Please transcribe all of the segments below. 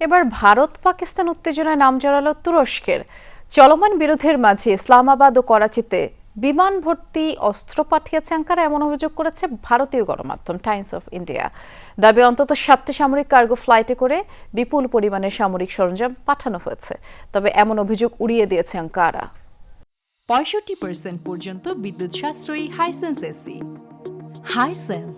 এবার ভারত পাকিস্তান উত্তেজনায় নাম জড়ালো তুরস্কের। চলমান বিরোধের মাঝে ইসলামাবাদ ও করাচিতে বিমান ভর্তি অস্ত্র পাঠিয়েছে আঙ্কারা, এমন অভিযোগ করেছে ভারতীয় গণমাধ্যম টাইমস অফ ইন্ডিয়া। দাবি, অন্তত সাতটি সামরিক কার্গো ফ্লাইটে করে বিপুল পরিমাণের সামরিক সরঞ্জাম পাঠানো হয়েছে। তবে এমন অভিযোগ উড়িয়ে দিয়েছে আঙ্কারা। পঁয়ষট্টি পর্যন্ত বিদ্যুৎ সাশ্রয়ী হাইসেন্স এসি হাইসেন্স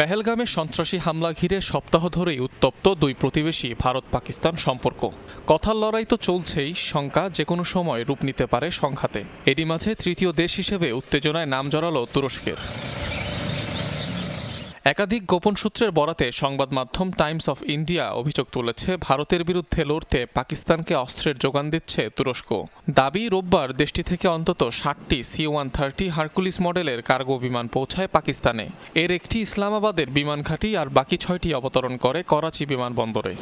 পেহেলগামে সন্ত্রাসী হামলা ঘিরে সপ্তাহ ধরেই উত্তপ্ত দুই প্রতিবেশী ভারত পাকিস্তান সম্পর্ক। কথার লড়াই তো চলছেই, শঙ্কা যে কোনো সময় রূপ নিতে পারে সংঘাতে। এরই মাঝে তৃতীয় দেশ হিসেবে উত্তেজনায় নাম জড়ালো তুরস্কের। একাধিক গোপন সূত্রের বরাতে সংবাদ মাধ্যম টাইমস অফ ইন্ডিয়া অভিযোগ তুলেছে, ভারতের বিরুদ্ধে লড়তে পাকিস্তানকে অস্ত্রের যোগান দিচ্ছে তুরস্ক। দাবি, রোববার দেশটি থেকে অন্তত ষাটটি সি ওয়ান থার্টি হারকুলিস মডেলের কার্গো বিমান পৌঁছায় পাকিস্তানে। এর একটি ইসলামাবাদের বিমান ঘাঁটি আর বাকি ছয়টি অবতরণ করে করাচি বিমানবন্দরে।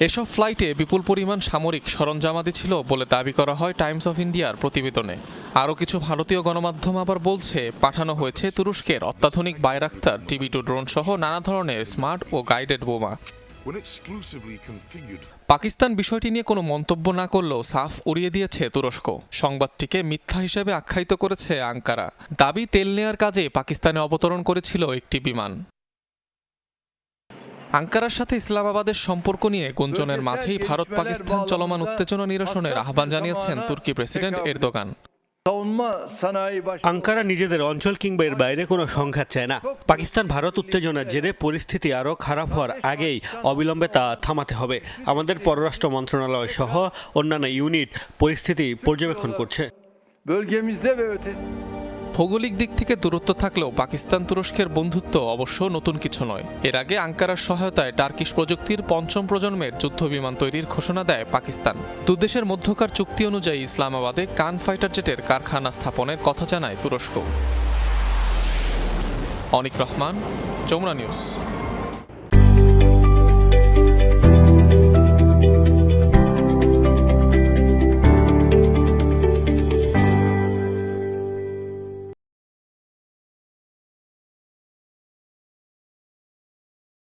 এসব ফ্লাইটে বিপুল পরিমাণ সামরিক সরঞ্জামাদি ছিল বলে দাবি করা হয় টাইমস অফ ইন্ডিয়ার প্রতিবেদনে। আরও কিছু ভারতীয় গণমাধ্যম আবার বলছে পাঠানো হয়েছে তুরস্কের অত্যাধুনিক বাইরাক্তার টিভি টু ড্রোন সহ নানা ধরনের স্মার্ট ও গাইডেড বোমা। পাকিস্তান বিষয়টি নিয়ে কোনো মন্তব্য না করলেও সাফ উড়িয়ে দিয়েছে তুরস্ক। সংবাদটিকে মিথ্যা হিসেবে আখ্যায়িত করেছে আঙ্কারা। দাবি তেল নেয়ার কাজে পাকিস্তানে অবতরণ করেছিল একটি বিমান। আঙ্কারার সাথে ইসলামাবাদের সম্পর্ক নিয়ে গুঞ্জনের মাঝেই ভারত পাকিস্তান চলমান উত্তেজনা নিরসনের আহ্বান জানিয়েছেন তুর্কি প্রেসিডেন্ট এরদোগান। আঙ্কারা নিজেদের অঞ্চল কিংবা এর বাইরে কোনো সংঘাত চায় না। পাকিস্তান ভারত উত্তেজনার জেরে পরিস্থিতি আরও খারাপ হওয়ার আগেই অবিলম্বে তা থামাতে হবে। আমাদের পররাষ্ট্র মন্ত্রণালয় সহ অন্যান্য ইউনিট পরিস্থিতি পর্যবেক্ষণ করছে। ভৌগোলিক দিক থেকে দূরত্ব থাকলেও পাকিস্তান তুরস্কের বন্ধুত্ব অবশ্য নতুন কিছু নয়। এর আগে আঙ্কারার সহায়তায় টার্কিশ প্রযুক্তির পঞ্চম প্রজন্মের যুদ্ধ বিমান তৈরির ঘোষণা দেয় পাকিস্তান। দুদেশের মধ্যকার চুক্তি অনুযায়ী ইসলামাবাদে কান ফাইটার জেটের কারখানা স্থাপনের কথা জানায় তুরস্ক। অনিক রহমান, যমুনা নিউজ।